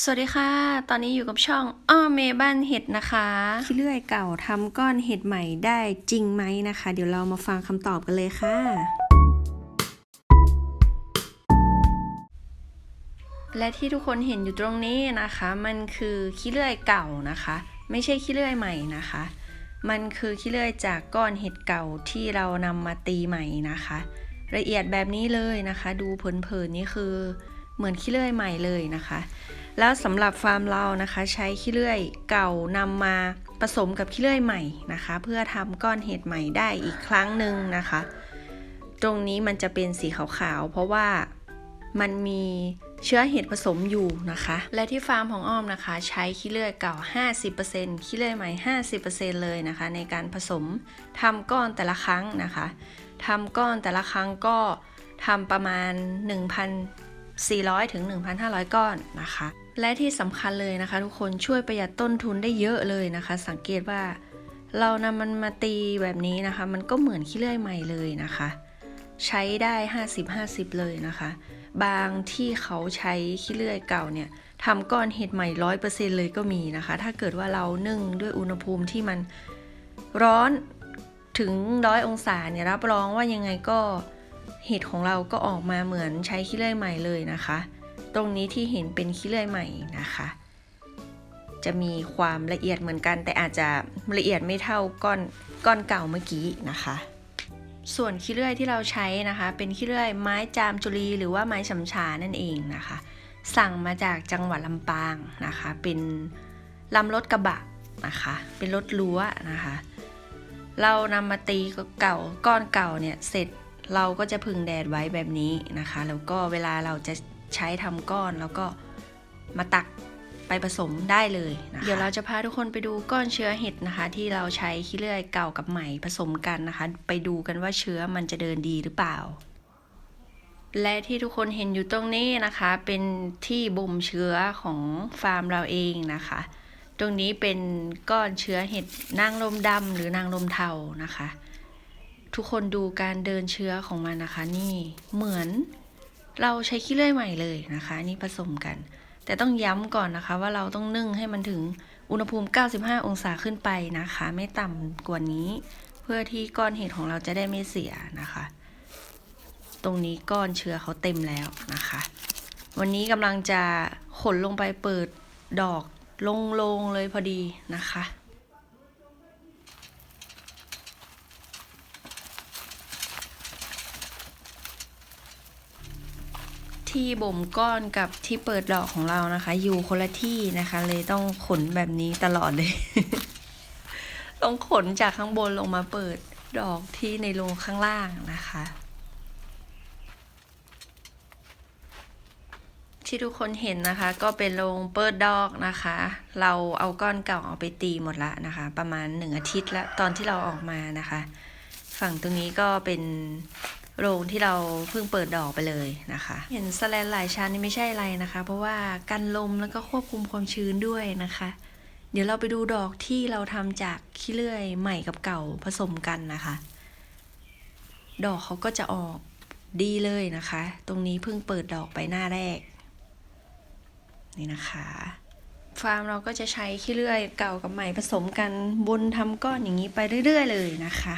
สวัสดีค่ะ ตอนนี้อยู่กับช่องอ้อเมบ้านเห็ดนะคะขี้เลื่อยเก่าทำก้อนเห็ดใหม่ได้จริงไหมนะคะ เดี๋ยวเรามาฟังคำตอบกันเลยค่ะ และที่ทุกคนเห็นอยู่ตรงนี้นะคะ มันคือขี้เลื่อยเก่านะคะ ไม่ใช่ขี้เลื่อยใหม่นะคะ มันคือขี้เลื่อยจากก้อนเห็ดเก่าที่เรานำมาตีใหม่นะคะ ละเอียดแบบนี้เลยนะคะ ดูเผินๆนี่คือเหมือนขี้เลื่อยใหม่เลยนะคะ แล้วสำหรับฟาร์มเรานะคะ ใช้ขี้เลื่อยเก่านำมาผสมกับขี้เลื่อยใหม่นะคะ เพื่อทำก้อนเห็ดใหม่ได้อีกครั้งหนึ่งนะคะ ตรงนี้มันจะเป็นสีขาวๆ เพราะว่ามันมีเชื้อเห็ดผสมอยู่นะคะ และที่ฟาร์มของอ้อมนะคะ ใช้ขี้เลื่อยเก่า 50%ขี้เลื่อยใหม่ 50%เลยนะคะ ในการผสมทำก้อนแต่ละครั้งนะคะทำก้อนแต่ละครั้งก็ทำประมาณ 1,000 400 ถึง 1,500 ก้อนนะคะ และที่สำคัญเลยนะคะ ทุกคนช่วยประหยัดต้นทุนได้เยอะเลยนะคะ สังเกตว่าเรานำมันมาตีแบบนี้นะคะ มันก็เหมือนขี้เลื่อยใหม่เลยนะคะ ใช้ได้ 50-50 เลยนะคะ บางที่เขาใช้ขี้เลื่อยเก่าเนี่ยทำก้อนเห็ดใหม่ร้อยเปอร์เซ็นเลยก็มีนะคะ ถ้าเกิดว่าเรานึ่งด้วยอุณหภูมิที่มันร้อนถึงร้อยองศาเนี่ยรับรองว่ายังไงก็ เห็ดของเราก็ออกมาเหมือนใช้ขี้เลื่อยใหม่เลยนะคะ ตรงนี้ที่เห็นเป็นขี้เลื่อยใหม่นะคะ จะมีความละเอียดเหมือนกัน แต่อาจจะละเอียดไม่เท่าก้อนก้อนเก่าเมื่อกี้นะคะ ส่วนขี้เลื่อยที่เราใช้นะคะ เป็นขี้เลื่อยไม้จามจุลีหรือว่าไม้ฉำชานั่นเองนะคะ สั่งมาจากจังหวัดลำปางนะคะ เป็นลำรถกระบะนะคะ เป็นรถรั้วนะคะ เรานำมาตีเก่าก้อนเก่าเนี่ยเสร็จ เราก็จะพึงแดดไว้แบบนี้นะคะ แล้วก็เวลาเราจะใช้ทำก้อนแล้วก็มาตักไปผสมได้เลยนะคะเดี๋ยวเราจะพาทุกคนไปดูก้อนเชื้อเห็ดนะคะ ที่เราใช้ขี้เลื่อยเก่ากับใหม่ผสมกันนะคะ ไปดูกันว่าเชื้อมันจะเดินดีหรือเปล่า และที่ทุกคนเห็นอยู่ตรงนี้นะคะ เป็นที่บ่มเชื้อของฟาร์มเราเองนะคะ ตรงนี้เป็นก้อนเชื้อเห็ดนางลมดำหรือนางลมเทานะคะ ทุกคนดูการเดินเชื้อของมันนะคะ นี่เหมือนเราใช้ขี้เลื่อยใหม่เลยนะคะ นี่ผสมกัน แต่ต้องย้ำก่อนนะคะ ว่าเราต้องนึ่งให้มันถึงอุณหภูมิ 95 องศาขึ้นไปนะคะ ไม่ต่ำกว่านี้ เพื่อที่ก้อนเห็ดของเราจะได้ไม่เสียนะคะ ตรงนี้ก้อนเชื้อเขาเต็มแล้วนะคะ วันนี้กำลังจะขนลงไปเปิดดอกลงๆเลยพอดีนะคะ ที่บ่มก้อนกับที่เปิดดอกของเรานะคะ อยู่คนละที่นะคะ เลยต้องขนแบบนี้ตลอดเลย ต้องขนจากข้างบนลงมาเปิดดอกที่ในโรงข้างล่างนะคะ ที่ทุกคนเห็นนะคะ ก็เป็นโรงเปิดดอกนะคะ เราเอาก้อนเก่าเอาไปตีหมดละนะคะ ประมาณหนึ่งอาทิตย์ละตอนที่เราออกมานะคะ ฝั่งตรงนี้ก็เป็น โรงที่เราเพิ่งเปิดดอกไปเลยนะคะ เห็นสแลนหลายชั้นนี่ไม่ใช่อะไรนะคะ เพราะว่ากันลมแล้วก็ควบคุมความชื้นด้วยนะคะ เดี๋ยวเราไปดูดอกที่เราทำจากขี้เลื่อยใหม่กับเก่าผสมกันนะคะ ดอกเขาก็จะออกดีเลยนะคะ ตรงนี้เพิ่งเปิดดอกไปหน้าแรก นี่นะคะฟาร์มเราก็จะใช้ขี้เลื่อยเก่ากับใหม่ผสมกันบนทำก้อนอย่างนี้ไปเรื่อย ๆ เลยนะคะ